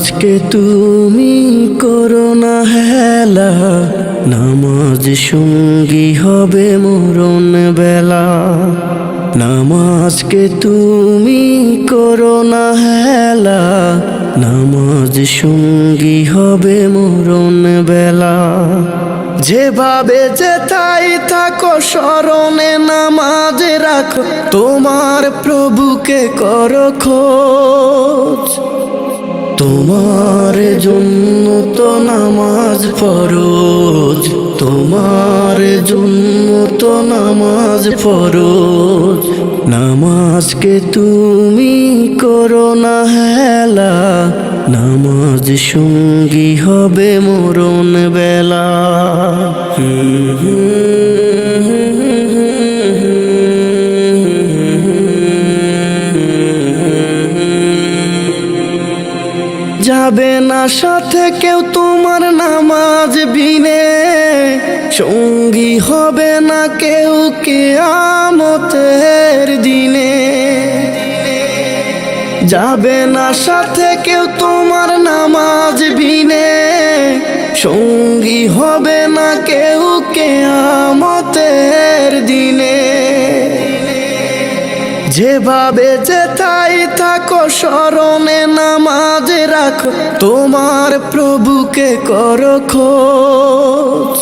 নামাজকে তুমি করো না হেলা। নামাজ সঙ্গী হবে মরণ বেলা। নামাজকে তুমি করো না হেলা। নামাজ সঙ্গী হবে মরণ বেলা। যেভাবে যেথাই থাকো স্মরণে নামাজ রাখো। তোমার প্রভুকে করো খোঁজ। তোমার জন্য তো নামাজ ফরজ, তোমার জন্য তো নামাজ ফরজ। নামাজকে তুমি করো না হেলা, নামাজ সঙ্গী হবে মরণ বেলা। যাবে না সাথে কেউ তোমার নামাজ বিনে। সঙ্গী হবে না কেউ কে আমতের দিনে। যাবে না সাথে কেউ তোমার নামাজ বিনে। সঙ্গী হবে না কেউ কে আমতের যেভাবে যেথাই থাকো, স্মরণে নামাজ রাখো, তোমার প্রভুকে করো খোঁজ।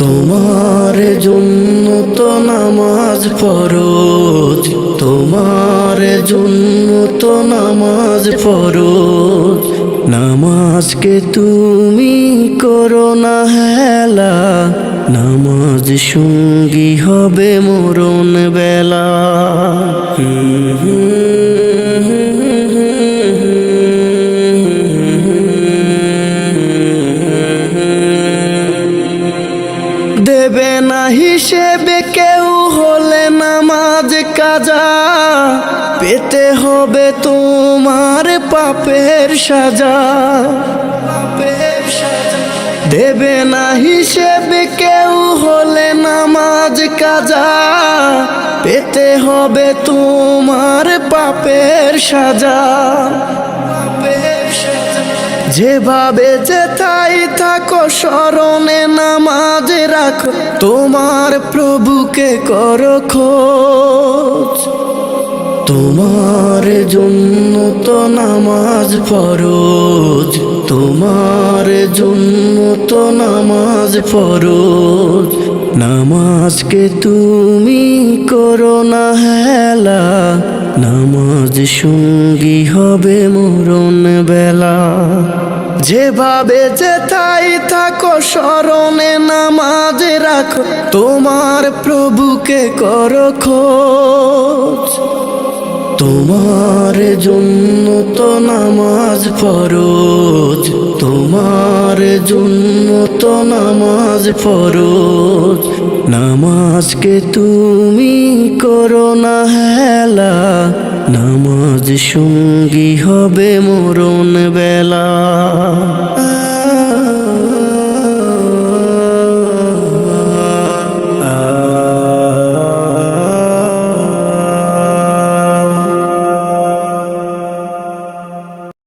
তোমার জন্য তো নামাজ ফরজ, তোমার জন্য তো নামাজ ফরজ। নামাজকে তুমি করো না হেলা, নামাজ সঙ্গী হবে মরণ বেলা। হিসেবে কেউ হলে নামাজ কাজা পেতে হবে তোমার পাপের সাজা। দেবে না হিসেবে কেউ হলে নামাজ কাজা পেতে হবে তোমার পাপের সাজা। যেভাবে যে তাই থাকো, স্মরণে নামাজ রাখো। তোমার প্রভুকে করো খোঁজ। তোমার জন্য তো নামাজ ফরজ। তোমার জন্য তো নামাজ ফরজ। নামাজকে তুমি করো না হেলা। নামাজ সঙ্গী হবে মরণ বেলা। যেভাবে যেথাই থাকো স্মরণে নামাজ রাখো, তোমার প্রভুকে করো খোঁজ। তোমার জন্য তো নামাজ ফরজ, তোমার জন্য তো নামাজ ফরজ নামাজকে তুমি করো না হেলা। নামাজ সঙ্গী হবে মরণ বেলা।